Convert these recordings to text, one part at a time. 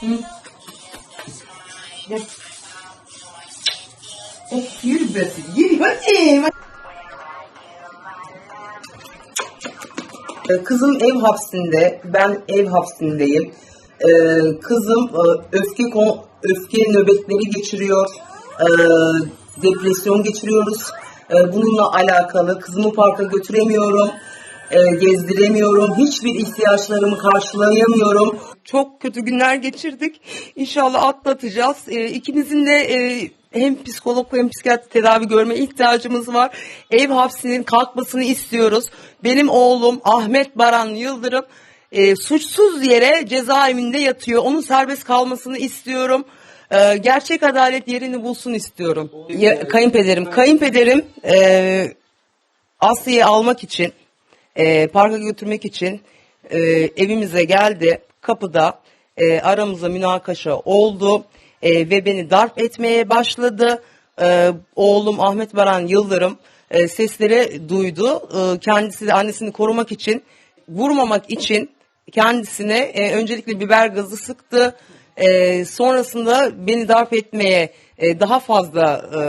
Gel. Of yürü be. Yürü. Ee, Kızım ev hapsinde, ben ev hapsindeyim. Ee, Kızım e, öfke öfke nöbetleri geçiriyor, Ee, depresyon geçiriyoruz. Ee, Bununla alakalı kızımı parka götüremiyorum, e, gezdiremiyorum, hiçbir ihtiyaçlarımı karşılayamıyorum. Çok kötü günler geçirdik. İnşallah atlatacağız. Ee, İkimizin de e, hem psikolog hem psikiyatri tedavi görme ihtiyacımız var. Ev hapsinin kalkmasını istiyoruz. Benim oğlum Ahmet Baran Yıldırım e, suçsuz yere cezaevinde yatıyor. Onun serbest kalmasını istiyorum. E, gerçek adalet yerini bulsun istiyorum. Ya, kayınpederim, kayınpederim e, Asya'yı almak için, e, parka götürmek için e, evimize geldi. Kapıda e, aramızda münakaşa oldu e, ve beni darp etmeye başladı. E, oğlum Ahmet Baran Yıldırım e, sesleri duydu. E, kendisi de annesini korumak için, vurmamak için kendisine e, öncelikle biber gazı sıktı. E, sonrasında beni darp etmeye e, daha fazla e,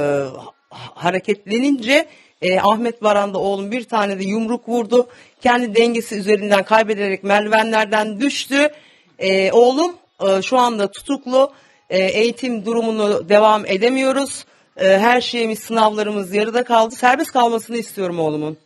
hareketlenince e, Ahmet Baran'da oğlum bir tane de yumruk vurdu. Kendi dengesi üzerinden kaybederek merdivenlerden düştü. E, oğlum e, şu anda tutuklu. E, eğitim durumunu devam edemiyoruz. E, her şeyimiz, sınavlarımız yarıda kaldı. Serbest kalmasını istiyorum oğlumun.